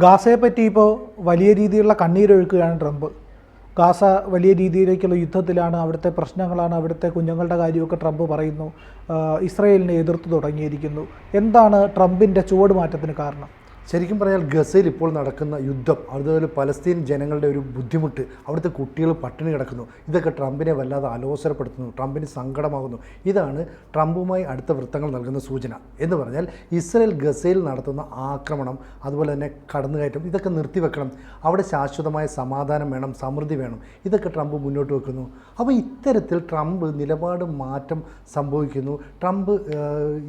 ഗാസയെ പറ്റി ഇപ്പോൾ വലിയ രീതിയിലുള്ള കണ്ണീരൊഴുക്കുകയാണ് ട്രംപ്. ഗാസ വലിയ രീതിയിലേക്കുള്ള യുദ്ധത്തിലാണ് അവിടുത്തെ പ്രശ്നങ്ങളാണ് അവിടുത്തെ കുഞ്ഞുങ്ങളുടെ കാര്യമൊക്കെ ട്രംപ് പറയുന്നു ഇസ്രയേലിനെ എതിർത്ത് തുടങ്ങിയിരിക്കുന്നു. എന്താണ് ട്രംപിന്റെ ചുവടുമാറ്റത്തിന് കാരണം? ശരിക്കും പറഞ്ഞാൽ ഗസയിൽ ഇപ്പോൾ നടക്കുന്ന യുദ്ധം അതുപോലെ പലസ്തീൻ ജനങ്ങളുടെ ഒരു ബുദ്ധിമുട്ട് അവിടുത്തെ കുട്ടികൾ പട്ടിണി കിടക്കുന്നു. ഇതൊക്കെ ട്രംപിനെ വല്ലാതെ അലോസരപ്പെടുത്തുന്നു ട്രംപിന് സങ്കടമാകുന്നു. ഇതാണ് ട്രംപുമായി അടുത്ത വൃത്തങ്ങൾ നൽകുന്ന സൂചന എന്ന് പറഞ്ഞാൽ ഇസ്രയേൽ ഗസയിൽ നടത്തുന്ന ആക്രമണം അതുപോലെ തന്നെ കടന്നുകയറ്റം ഇതൊക്കെ നിർത്തിവെക്കണം. അവിടെ ശാശ്വതമായ സമാധാനം വേണം സമൃദ്ധി വേണം. ഇതൊക്കെ ട്രംപ് മുന്നോട്ട് വെക്കുന്നു. അപ്പോൾ ഇത്തരത്തിൽ ട്രംപ് നിലപാട് മാറ്റം സംഭവിക്കുന്നു. ട്രംപ്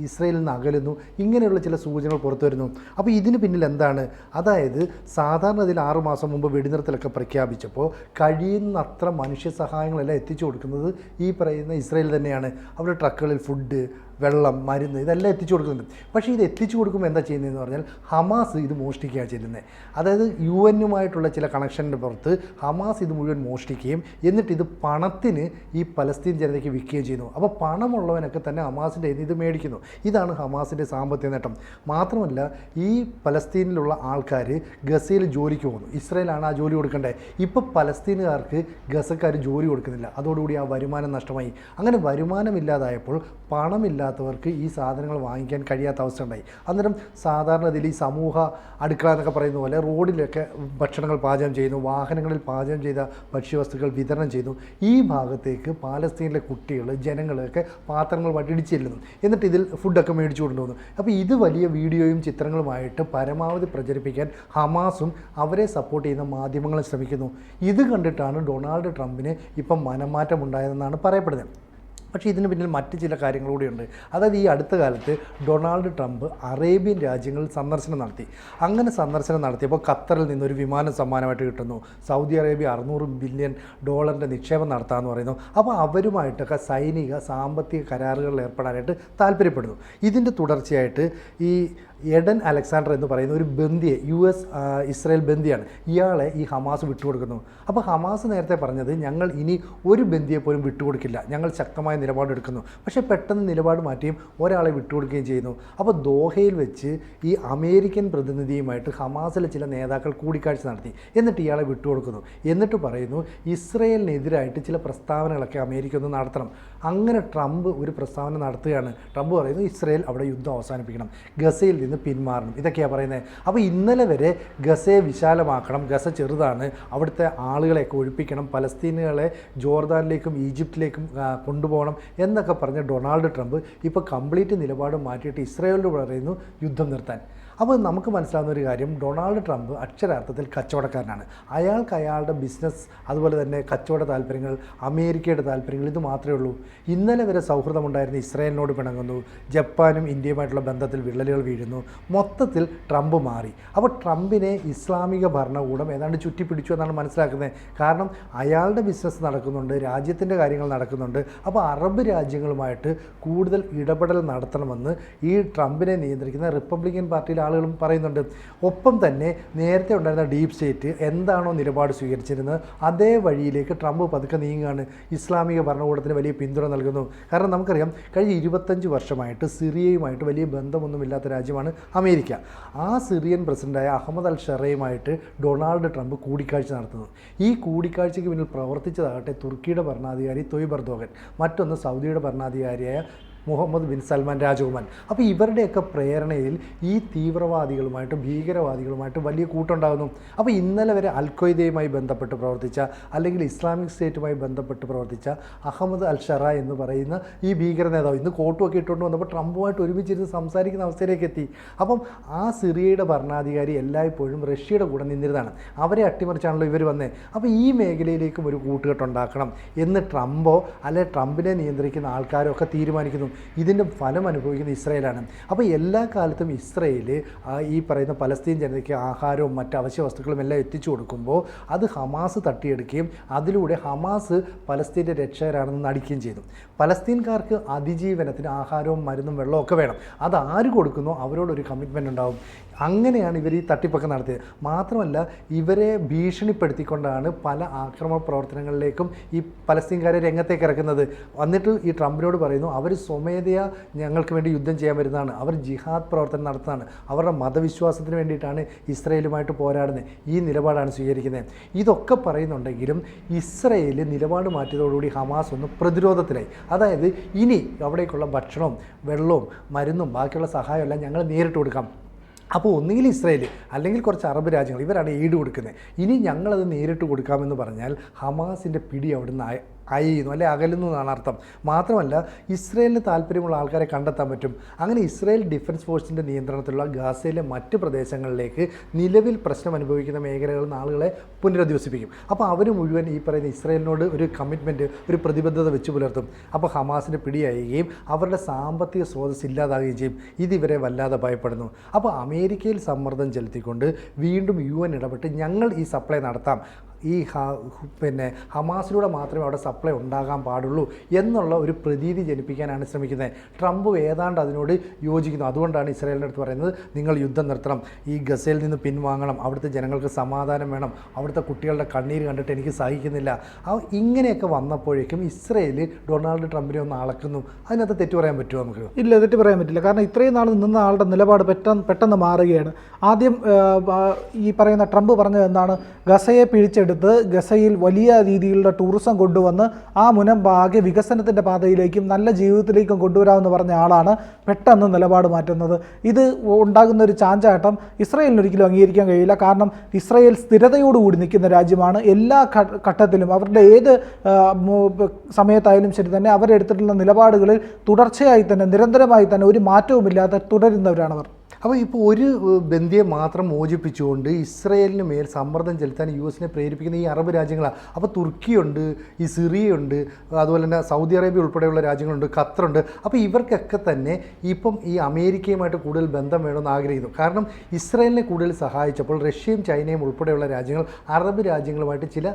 ഇസ്രയേലിൽ നിന്ന് അകലുന്നു. ഇങ്ങനെയുള്ള ചില സൂചനകൾ പുറത്തു വരുന്നു അപ്പോൾ ഇതിന് പിന്നിൽ എന്താണ് അതായത് സാധാരണ ഇതിൽ ആറുമാസം മുമ്പ് വെടിനിർത്തലൊക്കെ പ്രഖ്യാപിച്ചപ്പോൾ കഴിയുന്നത്ര മനുഷ്യ സഹായങ്ങളെല്ലാം എത്തിച്ചു കൊടുക്കുന്നത് ഈ പറയുന്ന ഇസ്രയേൽ തന്നെയാണ്. അവരുടെ ട്രക്കുകളിൽ ഫുഡ് വെള്ളം മരുന്ന് ഇതെല്ലാം എത്തിച്ചു കൊടുക്കുന്നുണ്ട്. പക്ഷേ ഇത് എത്തിച്ചു കൊടുക്കുമ്പോൾ എന്താ ചെയ്യുന്നതെന്ന് പറഞ്ഞാൽ ഹമാസ് ഇത് മോഷ്ടിക്കുകയാണ് ചെയ്യുന്നത്. അതായത് യു എന്നുമായിട്ടുള്ള ചില കണക്ഷന്റെ പുറത്ത് ഹമാസ് ഇത് മുഴുവൻ മോഷ്ടിക്കുകയും എന്നിട്ട് ഇത് പണത്തിന് ഈ പലസ്തീൻ ജനതയ്ക്ക് വിൽക്കുകയും ചെയ്യുന്നു. അപ്പോൾ പണമുള്ളവനൊക്കെ തന്നെ ഹമാസിന്റെ ഇത് മേടിക്കുന്നു. ഇതാണ് ഹമാസിന്റെ സാമ്പത്തിക നേട്ടം. മാത്രമല്ല ഈ പലസ്തീനിലുള്ള ആൾക്കാർ ഗസയിൽ ജോലിക്ക് പോകുന്നു. ഇസ്രയേലാണ് ആ ജോലി കൊടുക്കേണ്ടത് ഇപ്പോൾ പലസ്തീനുകാർക്ക് ഗസക്കാർ ജോലി കൊടുക്കുന്നില്ല. അതോടുകൂടി ആ വരുമാനം നഷ്ടമായി. അങ്ങനെ വരുമാനമില്ലാതായപ്പോൾ പണമില്ലാത്തവർക്ക് ഈ സാധനങ്ങൾ വാങ്ങിക്കാൻ കഴിയാത്ത അവസ്ഥ ഉണ്ടായി. അന്നേരം സാധാരണ ഇതിൽ ഈ സമൂഹ അടുക്കള എന്നൊക്കെ പറയുന്ന പോലെ റോഡിലൊക്കെ ഭക്ഷണങ്ങൾ പാചകം ചെയ്യുന്നു വാഹനങ്ങളിൽ പാചകം ചെയ്ത ഭക്ഷ്യവസ്തുക്കൾ വിതരണം ചെയ്യുന്നു. ഈ ഭാഗത്തേക്ക് പാലസ്തീനിലെ കുട്ടികൾ ജനങ്ങളൊക്കെ പാത്രങ്ങൾ ഇടിച്ചിരുന്നു എന്നിട്ട് ഇതിൽ ഫുഡൊക്കെ മേടിച്ചു കൊണ്ടുവന്നു. അപ്പോൾ ഇത് വലിയ വീഡിയോയും ചിത്രങ്ങളുമായിട്ട് പരമാവധി പ്രചരിപ്പിക്കാൻ ഹമാസും അവരെ സപ്പോർട്ട് ചെയ്യുന്ന മാധ്യമങ്ങളും ശ്രമിക്കുന്നു. ഇത് കണ്ടിട്ടാണ് ഡൊണാൾഡ് ട്രംപിന് ഇപ്പം മനമാറ്റം ഉണ്ടായതെന്നാണ് പറയപ്പെടുന്നത്. പക്ഷേ ഇതിന് പിന്നിൽ മറ്റ് ചില കാര്യങ്ങൾ അതായത് ഈ അടുത്ത കാലത്ത് ഡൊണാൾഡ് ട്രംപ് അറേബ്യൻ രാജ്യങ്ങളിൽ സന്ദർശനം നടത്തി. അങ്ങനെ സന്ദർശനം നടത്തിയപ്പോൾ ഖത്തറിൽ നിന്നൊരു വിമാനം സമ്മാനമായിട്ട് കിട്ടുന്നു. സൗദി അറേബ്യ അറുന്നൂറ് ബില്യൺ ഡോളറിന്റെ നിക്ഷേപം നടത്താമെന്ന് പറയുന്നു. അപ്പോൾ അവരുമായിട്ടൊക്കെ സൈനിക സാമ്പത്തിക കരാറുകളിൽ ഏർപ്പെടാനായിട്ട് താല്പര്യപ്പെടുന്നു. ഇതിന്റെ തുടർച്ചയായിട്ട് ഈ എഡൻ അലക്സാണ്ടർ എന്ന് പറയുന്ന ഒരു ബന്ദിയെ യു എസ് ഇസ്രായേൽ ബന്ദിയാണ്. ഇയാളെ ഈ ഹമാസ് വിട്ടുകൊടുക്കുന്നു. അപ്പോൾ ഹമാസ് നേരത്തെ പറഞ്ഞത് ഞങ്ങൾ ഇനി ഒരു ബന്ദിയെ പോലും വിട്ടുകൊടുക്കില്ല. ഞങ്ങൾ ശക്തമായ നിലപാടെടുക്കുന്നു പക്ഷേ പെട്ടെന്ന് നിലപാട് മാറ്റിയും ഒരാളെ വിട്ടുകൊടുക്കുകയും ചെയ്യുന്നു. അപ്പോൾ ദോഹയിൽ വെച്ച് ഈ അമേരിക്കൻ പ്രതിനിധിയുമായിട്ട് ഹമാസിലെ ചില നേതാക്കൾ കൂടിക്കാഴ്ച നടത്തി. എന്നിട്ട് ഇയാളെ വിട്ടുകൊടുക്കുന്നു. എന്നിട്ട് പറയുന്നു ഇസ്രയേലിനെതിരായിട്ട് ചില പ്രസ്താവനകളൊക്കെ അമേരിക്ക ഒന്ന് നടത്തണം. അങ്ങനെ ട്രംപ് ഒരു പ്രസ്താവന നടത്തുകയാണ്. ട്രംപ് പറയുന്നു ഇസ്രയേൽ അവിടെ യുദ്ധം അവസാനിപ്പിക്കണം. ഗസയിൽ നിന്ന് പിന്മാറണം. ഇതൊക്കെയാണ് പറയുന്നത് അപ്പോൾ ഇന്നലെ വരെ ഗസയെ വിശാലമാക്കണം. ഗസ ചെറുതാണ്. അവിടുത്തെ ആളുകളെയൊക്കെ ഒഴിപ്പിക്കണം. പലസ്തീനുകളെ ജോർദാനിലേക്കും ഈജിപ്തിലേക്കും കൊണ്ടുപോകണം എന്നൊക്കെ പറഞ്ഞ ഡൊണാൾഡ് ട്രംപ് ഇപ്പോൾ കംപ്ലീറ്റ് നിലപാട് മാറ്റിയിട്ട് ഇസ്രയേലിനോട് പറയുന്നു യുദ്ധം നിർത്താൻ. അപ്പോൾ നമുക്ക് മനസ്സിലാവുന്ന ഒരു കാര്യം ഡൊണാൾഡ് ട്രംപ് അക്ഷരാർത്ഥത്തിൽ കച്ചവടക്കാരനാണ്. അയാൾക്ക് അയാളുടെ ബിസിനസ് അതുപോലെ തന്നെ കച്ചവട താല്പര്യങ്ങൾ അമേരിക്കയുടെ താല്പര്യങ്ങൾ ഇത് മാത്രമേ ഉള്ളൂ. ഇന്നലെ വരെ സൗഹൃദമുണ്ടായിരുന്ന ഇസ്രായേലിനോട് പിണങ്ങുന്നു. ജപ്പാനും ഇന്ത്യയുമായിട്ടുള്ള ബന്ധത്തിൽ വിള്ളലുകൾ വീഴുന്നു. മൊത്തത്തിൽ ട്രംപ് മാറി. അപ്പോൾ ട്രംപിനെ ഇസ്ലാമിക ഭരണകൂടം ഏതാണ്ട് ചുറ്റിപ്പിടിച്ചു എന്നാണ് മനസ്സിലാക്കുന്നത്. കാരണം അയാളുടെ ബിസിനസ് നടക്കുന്നുണ്ട് രാജ്യത്തിന്റെ കാര്യങ്ങൾ നടക്കുന്നുണ്ട്. അപ്പോൾ അറബ് രാജ്യങ്ങളുമായിട്ട് കൂടുതൽ ഇടപെടൽ നടത്തണമെന്ന് ഈ ട്രംപിനെ നിയന്ത്രിക്കുന്ന റിപ്പബ്ലിക്കൻ പാർട്ടിയിലെ ആളുകളും പറയുന്നുണ്ട്. ഒപ്പം തന്നെ നേരത്തെ ഉണ്ടായിരുന്ന ഡീപ് സ്റ്റേറ്റ് എന്താണോ നിലപാട് സ്വീകരിച്ചിരുന്നത് അതേ വഴിയിലേക്ക് ട്രംപ് പതുക്കെ നീങ്ങുകയാണ്. ഇസ്ലാമിക ഭരണകൂടത്തിന് വലിയ പിന്തുണ നൽകുന്നു. കാരണം നമുക്കറിയാം കഴിഞ്ഞ ഇരുപത്തഞ്ച് വർഷമായിട്ട് സിറിയയുമായിട്ട് വലിയ ബന്ധമൊന്നുമില്ലാത്ത രാജ്യമാണ് അമേരിക്ക. ആ സിറിയൻ പ്രസിഡന്റായ അഹമ്മദ് അൽ ഷറയുമായിട്ട് ഡൊണാൾഡ് ട്രംപ് കൂടിക്കാഴ്ച നടത്തുന്നു. ഈ കൂടിക്കാഴ്ചയ്ക്ക് പിന്നിൽ പ്രവർത്തിച്ചതാകട്ടെ തുർക്കിയുടെ ഭരണാധികാരി തൊയ്ബർദോഗൻ മറ്റൊന്ന് സൗദിയുടെ ഭരണാധികാരിയായ മുഹമ്മദ് ബിൻ സൽമാൻ രാജകുമാരൻ. അപ്പോൾ ഇവരുടെയൊക്കെ പ്രേരണയിൽ ഈ തീവ്രവാദികളുമായിട്ട് ഭീകരവാദികളുമായിട്ട് വലിയ കൂട്ടുണ്ടാകുന്നു. അപ്പോൾ ഇന്നലെ വരെ അൽഖ്വയ്ദയുമായി ബന്ധപ്പെട്ട് പ്രവർത്തിച്ച അല്ലെങ്കിൽ ഇസ്ലാമിക് സ്റ്റേറ്റുമായി ബന്ധപ്പെട്ട് പ്രവർത്തിച്ച അഹമ്മദ് അൽ ഷറ എന്ന് പറയുന്ന ഈ ഭീകര നേതാവ് ഇന്ന് കോട്ടുമൊക്കെ ഇട്ടുകൊണ്ട് വന്നപ്പോൾ ട്രംപുമായിട്ട് ഒരുമിച്ചിരുന്ന് സംസാരിക്കുന്ന അവസ്ഥയിലേക്ക് എത്തി. അപ്പം ആ സിറിയയുടെ ഭരണാധികാരി എല്ലായ്പ്പോഴും റഷ്യയുടെ കൂടെ നിന്നിരുന്നതാണ്. അവരെ അട്ടിമറിച്ചാണല്ലോ ഇവർ വന്നത് അപ്പോൾ ഈ മേഖലയിലേക്കും ഒരു കൂട്ടുകെട്ടുണ്ടാക്കണം എന്ന് ട്രംപോ അല്ലെ ട്രംപിനെ നിയന്ത്രിക്കുന്ന ആൾക്കാരോ ഒക്കെ തീരുമാനിക്കുന്നു. ഇതിന്റെ ഫലം അനുഭവിക്കുന്ന ഇസ്രയേലാണ്. അപ്പോൾ എല്ലാ കാലത്തും ഇസ്രയേൽ ഈ പറയുന്ന പലസ്തീൻ ജനതയ്ക്ക് ആഹാരവും മറ്റ് അവശ്യ വസ്തുക്കളും എല്ലാം എത്തിച്ചു കൊടുക്കുമ്പോൾ അത് ഹമാസ് തട്ടിയെടുക്കുകയും അതിലൂടെ ഹമാസ് പലസ്തീന്റെ രക്ഷകരാണെന്ന് നടിക്കുകയും ചെയ്തു. പലസ്തീൻകാർക്ക് അതിജീവനത്തിന് ആഹാരവും മരുന്നും വെള്ളവും ഒക്കെ വേണം. അത് ആര് കൊടുക്കുന്നോ അവരോടൊരു കമ്മിറ്റ്മെന്റ് ഉണ്ടാവും. അങ്ങനെയാണ് ഇവർ ഈ തട്ടിപ്പൊക്കെ നടത്തിയത്. മാത്രമല്ല ഇവരെ ഭീഷണിപ്പെടുത്തിക്കൊണ്ടാണ് പല ആക്രമണ പ്രവർത്തനങ്ങളിലേക്കും ഈ പലസ്തീൻകാരെ രംഗത്തേക്ക് ഇറക്കുന്നത്. എന്നിട്ട് ഈ ട്രംപിനോട് പറയുന്നു അവർ സ്വമേധയാ ഞങ്ങൾക്ക് വേണ്ടി യുദ്ധം ചെയ്യാൻ വരുന്നതാണ്. അവർ ജിഹാദ് പ്രവർത്തനം നടത്തുന്നതാണ്. അവരുടെ മതവിശ്വാസത്തിന് വേണ്ടിയിട്ടാണ് ഇസ്രയേലുമായിട്ട് പോരാടുന്നത്. ഈ നിലപാടാണ് സ്വീകരിക്കുന്നത്. ഇതൊക്കെ പറയുന്നുണ്ടെങ്കിലും ഇസ്രയേൽ നിലപാട് മാറ്റിയതോടുകൂടി ഹമാസ് ഒന്ന് പ്രതിരോധത്തിലായി. അതായത് ഇനി അവിടേക്കുള്ള ഭക്ഷണവും വെള്ളവും മരുന്നും ബാക്കിയുള്ള സഹായമെല്ലാം ഞങ്ങൾ നേരിട്ട് കൊടുക്കാം. അപ്പോൾ ഒന്നുകിൽ ഇസ്രായേൽ അല്ലെങ്കിൽ കുറച്ച് അറബ് രാജ്യങ്ങൾ ഇവരാണ് എയ്ഡ് കൊടുക്കുന്നത്. ഇനി ഞങ്ങളത് നേരിട്ട് കൊടുക്കാമെന്ന് പറഞ്ഞാൽ ഹമാസിന്റെ പിടി അവിടുന്ന് അയയുന്നു അല്ലെ അകലുന്നു എന്നാണ് അർത്ഥം. മാത്രമല്ല ഇസ്രയേലിന് താല്പര്യമുള്ള ആൾക്കാരെ കണ്ടെത്താൻ പറ്റും. അങ്ങനെ ഇസ്രയേൽ ഡിഫൻസ് ഫോഴ്സിന്റെ നിയന്ത്രണത്തിലുള്ള ഗാസയിലെ മറ്റ് പ്രദേശങ്ങളിലേക്ക് നിലവിൽ പ്രശ്നം അനുഭവിക്കുന്ന മേഖലകളിൽ നിന്ന് ആളുകളെ പുനരധിവസിപ്പിക്കും. അപ്പോൾ അവർ മുഴുവൻ ഈ പറയുന്ന ഇസ്രയേലിനോട് ഒരു കമ്മിറ്റ്മെന്റ് ഒരു പ്രതിബദ്ധത വെച്ച് പുലർത്തും. അപ്പോൾ ഹമാസിന്റെ പിടിയായുകയും അവരുടെ സാമ്പത്തിക സ്രോതസ് ഇല്ലാതാകുകയും ചെയ്യും. ഇതിവരെ വല്ലാതെ ഭയപ്പെടുന്നു. അപ്പോൾ അമേരിക്കയിൽ സമ്മർദ്ദം ചെലുത്തിക്കൊണ്ട് വീണ്ടും യു എൻ ഇടപെട്ട് ഞങ്ങൾ ഈ സപ്ലൈ നടത്താം. ഈ പിന്നെ ഹമാസിലൂടെ മാത്രമേ അവിടെ സപ്ലൈ ഉണ്ടാകാൻ പാടുള്ളൂ എന്നുള്ള ഒരു പ്രതീതി ജനിപ്പിക്കാനാണ് ശ്രമിക്കുന്നത്. ട്രംപ് ഏതാണ്ട് അതിനോട് യോജിക്കുന്നു. അതുകൊണ്ടാണ് ഇസ്രായേലിന്റെ അടുത്ത് പറയുന്നത് നിങ്ങൾ യുദ്ധം നിർത്തണം. ഈ ഗസയിൽ നിന്ന് പിൻവാങ്ങണം. അവിടുത്തെ ജനങ്ങൾക്ക് സമാധാനം വേണം. അവിടുത്തെ കുട്ടികളുടെ കണ്ണീർ കണ്ടിട്ട് എനിക്ക് സഹിക്കുന്നില്ല. ആ ഇങ്ങനെയൊക്കെ വന്നപ്പോഴേക്കും ഇസ്രയേൽ ഡൊണാൾഡ് ട്രംപിനെ ഒന്ന് അളക്കുന്നു. അതിനകത്ത് തെറ്റു പറയാൻ പറ്റുമോ നമുക്ക്? ഇല്ല തെറ്റ് പറയാൻ പറ്റില്ല. കാരണം ഇത്രയും നാൾ നിന്ന ആളുടെ നിലപാട് പെട്ടെന്ന് പെട്ടെന്ന് മാറുകയാണ്. ആദ്യം ഈ പറയുന്ന ട്രംപ് പറഞ്ഞത് എന്താണ്? ഗസയെ പിടിച്ചെടുത്ത് ഗസയിൽ വലിയ രീതിയിലുള്ള ടൂറിസം കൊണ്ടുവന്ന് ആ മുനം ആകെ വികസനത്തിന്റെ പാതയിലേക്കും നല്ല ജീവിതത്തിലേക്കും കൊണ്ടുവരാമെന്ന് പറഞ്ഞ ആളാണ് പെട്ടെന്ന് നിലപാട് മാറ്റുന്നത്. ഇത് ഉണ്ടാകുന്ന ഒരു ചാഞ്ചാട്ടം ഇസ്രയേലിന് ഒരിക്കലും അംഗീകരിക്കാൻ കഴിയില്ല. കാരണം ഇസ്രയേൽ സ്ഥിരതയോടുകൂടി നിൽക്കുന്ന രാജ്യമാണ്. എല്ലാ ഘട്ടത്തിലും അവരുടെ ഏത് സമയത്തായാലും ശരി തന്നെ അവരെടുത്തിട്ടുള്ള നിലപാടുകളിൽ തുടർച്ചയായി തന്നെ നിരന്തരമായി തന്നെ ഒരു മാറ്റവുമില്ലാതെ അവർ അപ്പോൾ ഇപ്പോൾ ഒരു ബന്ധിയെ മാത്രം മോചിപ്പിച്ചുകൊണ്ട് ഇസ്രയേലിന് മേൽ സമ്മർദ്ദം ചെലുത്താൻ യു എസിനെ പ്രേരിപ്പിക്കുന്ന ഈ അറബ് രാജ്യങ്ങളാണ് അപ്പോൾ തുർക്കിയുണ്ട് ഈ സിറിയയുണ്ട് അതുപോലെ തന്നെ സൗദി അറേബ്യ ഉൾപ്പെടെയുള്ള രാജ്യങ്ങളുണ്ട് ഖത്തറുണ്ട്. അപ്പോൾ ഇവർക്കൊക്കെ തന്നെ ഇപ്പം ഈ അമേരിക്കയുമായിട്ട് കൂടുതൽ ബന്ധം വേണമെന്ന് ആഗ്രഹിക്കുന്നു. കാരണം ഇസ്രയേലിനെ കൂടുതൽ സഹായിച്ചപ്പോൾ റഷ്യയും ചൈനയും ഉൾപ്പെടെയുള്ള രാജ്യങ്ങൾ അറബ് രാജ്യങ്ങളുമായിട്ട് ചില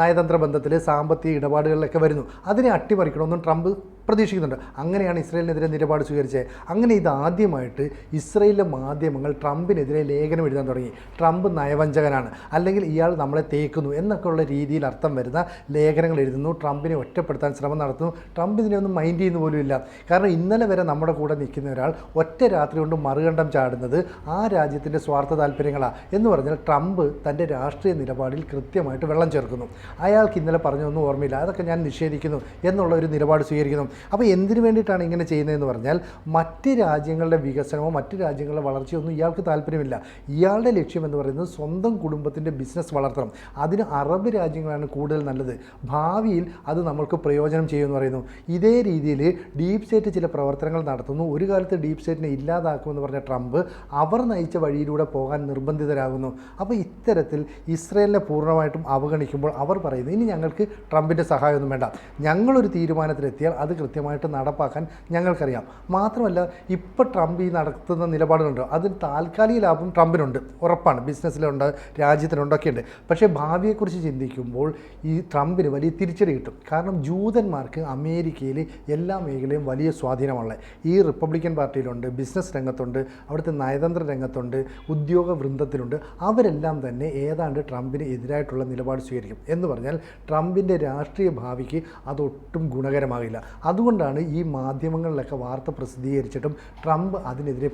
നയതന്ത്ര ബന്ധത്തിൽ സാമ്പത്തിക ഇടപാടുകളിലൊക്കെ വരുന്നു. അതിനെ അട്ടിമറിക്കണമെന്നും ട്രംപ് പ്രതീക്ഷിക്കുന്നുണ്ട്. അങ്ങനെയാണ് ഇസ്രയേലിനെതിരെ നിലപാട് സ്വീകരിച്ചത്. അങ്ങനെ ഇത് ആദ്യമായിട്ട് ഇസ്രയേലിലെ മാധ്യമങ്ങൾ ട്രംപിനെതിരെ ലേഖനം എഴുതാൻ തുടങ്ങി. ട്രംപ് നയവഞ്ചകനാണ്. അല്ലെങ്കിൽ ഇയാൾ നമ്മളെ തേക്കുന്നു എന്നൊക്കെയുള്ള രീതിയിൽ അർത്ഥം വരുന്ന ലേഖനങ്ങൾ എഴുതുന്നു. ട്രംപിനെ ഒറ്റപ്പെടുത്താൻ ശ്രമം നടത്തുന്നു. ട്രംപ് ഇതിനെ ഒന്നും മൈൻഡ് ചെയ്യുന്ന പോലുമില്ല കാരണം ഇന്നലെ വരെ നമ്മുടെ കൂടെ നിൽക്കുന്ന ഒരാൾ ഒറ്റ രാത്രി കൊണ്ട് മറുകണ്ഠം ചാടുന്നത് ആ രാജ്യത്തിന്റെ സ്വാർത്ഥ താല്പര്യങ്ങളാണ് എന്ന് പറഞ്ഞാൽ ട്രംപ് തന്റെ രാഷ്ട്രീയ നിലപാടിൽ കൃത്യമായിട്ട് വെള്ളം ചേർക്കുന്നു. അയാൾക്ക് ഇന്നലെ പറഞ്ഞൊന്നും ഓർമ്മയില്ല. അതൊക്കെ ഞാൻ നിഷേധിക്കുന്നു എന്നുള്ള ഒരു നിലപാട് സ്വീകരിക്കുന്നു. അപ്പോൾ എന്തിനു വേണ്ടിയിട്ടാണ് ഇങ്ങനെ ചെയ്യുന്നതെന്ന് പറഞ്ഞാൽ മറ്റ് രാജ്യങ്ങളുടെ വികസനമോ മറ്റ് രാജ്യങ്ങളുടെ വളർച്ചയോ ഒന്നും ഇയാൾക്ക് താല്പര്യമില്ല. ഇയാളുടെ ലക്ഷ്യം എന്ന് പറയുന്നത് സ്വന്തം കുടുംബത്തിന്റെ ബിസിനസ് വളർത്തണം. അതിന് അറബ് രാജ്യങ്ങളാണ് കൂടുതൽ നല്ലത്. ഭാവിയിൽ അത് നമ്മൾക്ക് പ്രയോജനം ചെയ്യുമെന്ന് പറയുന്നു. ഇതേ രീതിയിൽ ഡീപ് സ്റ്റേറ്റ് ചില പ്രവർത്തനങ്ങൾ നടത്തുന്നു. ഒരു കാലത്ത് ഡീപ് സ്റ്റേറ്റിനെ ഇല്ലാതാക്കുമെന്ന് പറഞ്ഞ ട്രംപ് അവർ നയിച്ച വഴിയിലൂടെ പോകാൻ നിർബന്ധിതരാകുന്നു. അപ്പോൾ ഇത്തരത്തിൽ ഇസ്രയേലിനെ പൂർണമായിട്ടും അവഗണിക്കുമ്പോൾ അവർ പറയുന്നു ഇനി ഞങ്ങൾക്ക് ട്രംപിന്റെ സഹായമൊന്നും വേണ്ട. ഞങ്ങളൊരു തീരുമാനത്തിലെത്തിയാൽ അത് കൃത്യമായിട്ട് നടപ്പാക്കാൻ ഞങ്ങൾക്കറിയാം. മാത്രമല്ല ഇപ്പോൾ ട്രംപ് ഈ നടത്തുന്ന നിലപാടുകളുണ്ട് അതിന് താൽക്കാലിക ലാഭം ട്രംപിനുണ്ട്. ഉറപ്പാണ്. ബിസിനസ്സിലുണ്ട് രാജ്യത്തിനുണ്ടൊക്കെ ഉണ്ട് പക്ഷേ ഭാവിയെക്കുറിച്ച് ചിന്തിക്കുമ്പോൾ ഈ ട്രംപിന് വലിയ തിരിച്ചടി കിട്ടും. കാരണം ജൂതന്മാർക്ക് അമേരിക്കയിൽ എല്ലാ മേഖലയും വലിയ സ്വാധീനമുള്ള ഈ റിപ്പബ്ലിക്കൻ പാർട്ടിയിലുണ്ട് ബിസിനസ് രംഗത്തുണ്ട് അവിടുത്തെ നയതന്ത്ര രംഗത്തുണ്ട് ഉദ്യോഗ വൃന്ദത്തിലുണ്ട്. അവരെല്ലാം തന്നെ ഏതാണ്ട് ട്രംപിന് എതിരായിട്ടുള്ള നിലപാട് സ്വീകരിക്കും. എന്ന് പറഞ്ഞാൽ ട്രംപിന്റെ രാഷ്ട്രീയ ഭാവിക്ക് അതൊട്ടും ഗുണകരമാകില്ല. അതുകൊണ്ടാണ് ഈ മാധ്യമങ്ങളിലൊക്കെ വാർത്ത പ്രസിദ്ധീകരിച്ചിട്ടും ട്രംപ് അതിനെതിരെ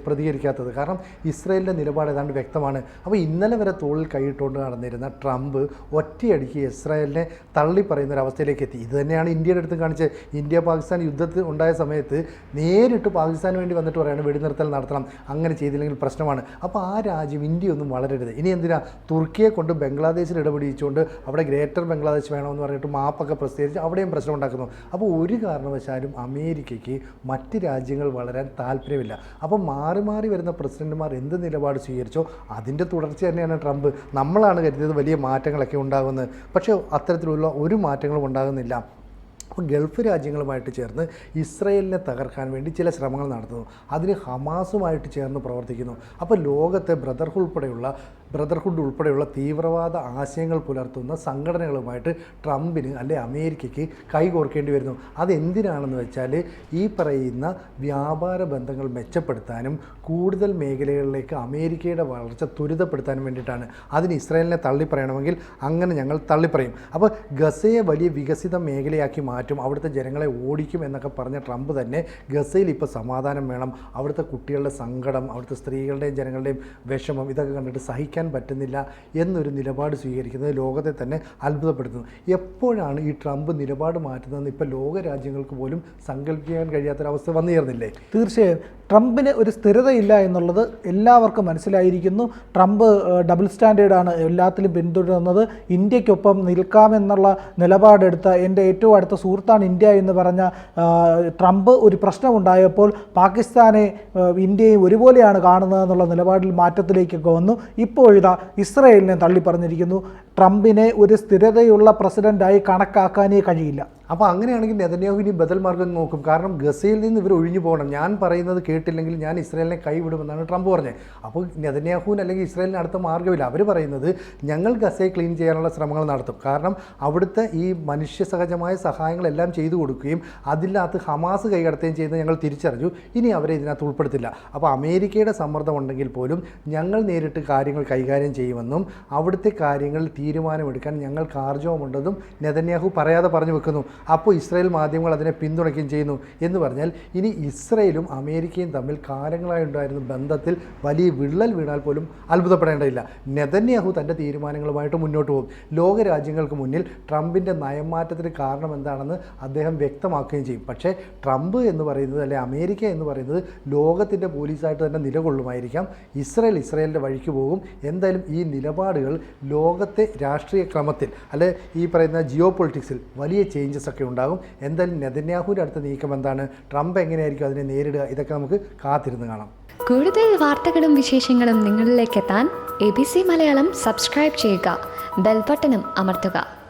പ്രതികരിക്കാത്തത് കാരണം ഇസ്രയേലിന്റെ നിലപാട് ഏതാണ്ട് വ്യക്തമാണ്. അപ്പോൾ ഇന്നലെ വരെ തോളിൽ കൈയിട്ടുകൊണ്ട് നടന്നിരുന്ന ട്രംപ് ഒറ്റയടിക്ക് ഇസ്രായേലിനെ തള്ളി പറയുന്ന ഒരു അവസ്ഥയിലേക്ക് എത്തി. ഇത് തന്നെയാണ് ഇന്ത്യയുടെ അടുത്ത് കാണിച്ചത്. ഇന്ത്യ പാകിസ്ഥാൻ യുദ്ധത്തിൽ ഉണ്ടായ സമയത്ത് നേരിട്ട് പാകിസ്ഥാന് വേണ്ടി വന്നിട്ട് പറയാണ് വെടിനിർത്തൽ നടത്തണം. അങ്ങനെ ചെയ്തില്ലെങ്കിൽ പ്രശ്നമാണ്. അപ്പോൾ ആ രാജ്യം ഇന്ത്യയൊന്നും വളരരുത്. ഇനി എന്തിനാ? തുർക്കിയെ കൊണ്ട് ബംഗ്ലാദേശിൽ ഇടപെടിച്ചുകൊണ്ട് അവിടെ ഗ്രേറ്റർ ബംഗ്ലാദേശ് വേണമെന്ന് പറഞ്ഞിട്ട് മാപ്പൊക്കെ പ്രസിദ്ധീകരിച്ച് അവിടെയും പ്രശ്നം ഉണ്ടാക്കുന്നു. അപ്പോൾ ഒരു കാരണവശാലും അമേരിക്കയ്ക്ക് മറ്റ് രാജ്യങ്ങൾ വളരാൻ താല്പര്യമില്ല. അപ്പോൾ മാറി മാറി വരുന്ന പ്രസിഡന്റുമാർ എന്ത് നിലപാട് സ്വീകരിച്ചോ അതിന്റെ തുടർച്ച തന്നെയാണ് ട്രംപ്. നമ്മളാണ് കരുതിയത് വലിയ മാറ്റങ്ങളൊക്കെ ഉണ്ടാകുന്നത് പക്ഷേ അത്തരത്തിലുള്ള ഒരു മാറ്റങ്ങളും ഉണ്ടാകുന്നില്ല. അപ്പോൾ ഗൾഫ് രാജ്യങ്ങളുമായിട്ട് ചേർന്ന് ഇസ്രയേലിനെ തകർക്കാൻ വേണ്ടി ചില ശ്രമങ്ങൾ നടത്തുന്നു. അതിന് ഹമാസുമായിട്ട് ചേർന്ന് പ്രവർത്തിക്കുന്നു. അപ്പോൾ ലോകത്തെ ബ്രദർഹുഡ് ഉൾപ്പെടെയുള്ള ബ്രദർഹുഡ് ഉൾപ്പെടെയുള്ള തീവ്രവാദ ആശയങ്ങൾ പുലർത്തുന്ന സംഘടനകളുമായിട്ട് ട്രംപിന് അല്ലെ അമേരിക്കയ്ക്ക് കൈകോർക്കേണ്ടി വരുന്നു. അതെന്തിനാണെന്ന് വെച്ചാൽ ഈ പറയുന്ന വ്യാപാര ബന്ധങ്ങൾ മെച്ചപ്പെടുത്താനും കൂടുതൽ മേഖലകളിലേക്ക് അമേരിക്കയുടെ വളർച്ച ത്വരിതപ്പെടുത്താനും വേണ്ടിയിട്ടാണ്. അതിന് ഇസ്രയേലിനെ തള്ളിപ്പറയണമെങ്കിൽ അങ്ങനെ ഞങ്ങൾ തള്ളിപ്പറയും. അപ്പോൾ ഗസയെ വലിയ വികസിത മേഖലയാക്കി മാറ്റി മാറ്റും അവിടുത്തെ ജനങ്ങളെ ഓടിക്കും എന്നൊക്കെ പറഞ്ഞ ട്രംപ് തന്നെ ഗസയിൽ ഇപ്പോൾ സമാധാനം വേണം. അവിടുത്തെ കുട്ടികളുടെ സങ്കടം അവിടുത്തെ സ്ത്രീകളുടെയും ജനങ്ങളുടെയും വിഷമം ഇതൊക്കെ കണ്ടിട്ട് സഹിക്കാൻ പറ്റുന്നില്ല എന്നൊരു നിലപാട് സ്വീകരിക്കുന്നത് ലോകത്തെ തന്നെ അത്ഭുതപ്പെടുത്തുന്നു. എപ്പോഴാണ് ഈ ട്രംപ് നിലപാട് മാറ്റുന്നതെന്ന് ഇപ്പോൾ ലോകരാജ്യങ്ങൾക്ക് പോലും സങ്കല്പിക്കാൻ കഴിയാത്തൊരവസ്ഥ വന്നു തീർച്ചയായും. ട്രംപിന് ഒരു സ്ഥിരതയില്ല എന്നുള്ളത് എല്ലാവർക്കും മനസ്സിലായിരിക്കുന്നു. ട്രംപ് ഡബിൾ സ്റ്റാൻഡേർഡാണ് എല്ലാത്തിലും പിന്തുടരുന്നത്. ഇന്ത്യക്കൊപ്പം നിൽക്കാമെന്നുള്ള നിലപാടെടുത്ത എന്റെ ഏറ്റവും അടുത്ത സുഹൃത്താണ് ഇന്ത്യ എന്ന് പറഞ്ഞ ട്രംപ് ഒരു പ്രശ്നമുണ്ടായപ്പോൾ പാകിസ്ഥാനെ ഇന്ത്യയും ഒരുപോലെയാണ് കാണുന്നത് എന്നുള്ള നിലപാടിൽ മാറ്റത്തിലേക്കൊക്കെ വന്നു. ഇപ്പോഴിതാ ഇസ്രയേലിനെ തള്ളിപ്പറഞ്ഞിരിക്കുന്നു. ട്രംപിനെ ഒരു സ്ഥിരതയുള്ള പ്രസിഡന്റായി കണക്കാക്കാനേ കഴിയില്ല. അപ്പോൾ അങ്ങനെയാണെങ്കിൽ നെതന്യാഹു ഇനി ബദൽ മാർഗം നോക്കും. കാരണം ഗസയിൽ നിന്ന് ഇവർ ഒഴിഞ്ഞു പോകണം. ഞാൻ പറയുന്നത് കേട്ടില്ലെങ്കിൽ ഞാൻ ഇസ്രായേലിനെ കൈവിടുമെന്നാണ് ട്രംപ് പറഞ്ഞത്. അപ്പോൾ നെതന്യാഹുവിന് അല്ലെങ്കിൽ ഇസ്രായേലിന് അടുത്ത മാർഗമില്ല. അവർ പറയുന്നത് ഞങ്ങൾ ഗസയെ ക്ലീൻ ചെയ്യാനുള്ള ശ്രമങ്ങൾ നടത്തും. കാരണം അവിടുത്തെ ഈ മനുഷ്യ സഹജമായ സഹായങ്ങളെല്ലാം ചെയ്തു കൊടുക്കുകയും അതിനകത്ത് ഹമാസ് കൈകടത്തുകയും ചെയ്യുന്നത് ഞങ്ങൾ തിരിച്ചറിഞ്ഞു. ഇനി അവരെ ഇതിനകത്ത് ഉൾപ്പെടുത്തില്ല. അപ്പോൾ അമേരിക്കയുടെ സമ്മർദ്ദം ഉണ്ടെങ്കിൽ പോലും ഞങ്ങൾ നേരിട്ട് കാര്യങ്ങൾ കൈകാര്യം ചെയ്യുമെന്നും അവിടുത്തെ കാര്യങ്ങളിൽ തീരുമാനമെടുക്കാൻ ഞങ്ങൾക്ക് ആർജവമുണ്ടെന്നും നെതന്യാഹു പറയാതെ പറഞ്ഞു വെക്കുന്നു. അപ്പോൾ ഇസ്രായേൽ മാധ്യമങ്ങൾ അതിനെ പിന്തുണയ്ക്കുകയും ചെയ്യുന്നു എന്ന് പറഞ്ഞാൽ ഇനി ഇസ്രയേലും അമേരിക്കയും തമ്മിൽ കാലങ്ങളായി ഉണ്ടായിരുന്ന ബന്ധത്തിൽ വലിയ വിള്ളൽ വീണാൽ പോലും അത്ഭുതപ്പെടേണ്ടതില്ല. നെതന്യാഹു തന്റെ തീരുമാനങ്ങളുമായിട്ട് മുന്നോട്ട് പോകും. ലോകരാജ്യങ്ങൾക്ക് മുന്നിൽ ട്രംപിന്റെ നയംമാറ്റത്തിന് കാരണം എന്താണെന്ന് അദ്ദേഹം വ്യക്തമാക്കുകയും ചെയ്യും. പക്ഷേ ട്രംപ് എന്ന് പറയുന്നത് അല്ലെ അമേരിക്ക എന്ന് പറയുന്നത് ലോകത്തിന്റെ പോലീസായിട്ട് തന്നെ നിലകൊള്ളുമായിരിക്കാം. ഇസ്രയേൽ ഇസ്രയേലിന്റെ വഴിക്ക് പോകും. എന്തായാലും ഈ നിലപാടുകൾ ലോകത്തെ രാഷ്ട്രീയ ക്രമത്തിൽ അല്ലെ ഈ പറയുന്ന ജിയോ പൊളിറ്റിക്സിൽ വലിയ ചേഞ്ചസ് ഒക്കെ ഉണ്ടാകും. എന്തായാലും നെതന്യാഹുവിന്റെ അടുത്ത നീക്കം എന്താണ്? ട്രംപ് എങ്ങനെയായിരിക്കും അതിനെ നേരിടുക? ഇതൊക്കെ നമുക്ക് കാത്തിരുന്ന് കാണാം. കൂടുതൽ വാർത്തകളും വിശേഷങ്ങളും നിങ്ങളിലേക്ക് എത്താൻ A B C Malayalam subscribe ചെയ്യുക. ബെൽബട്ടനും അമർത്തുക.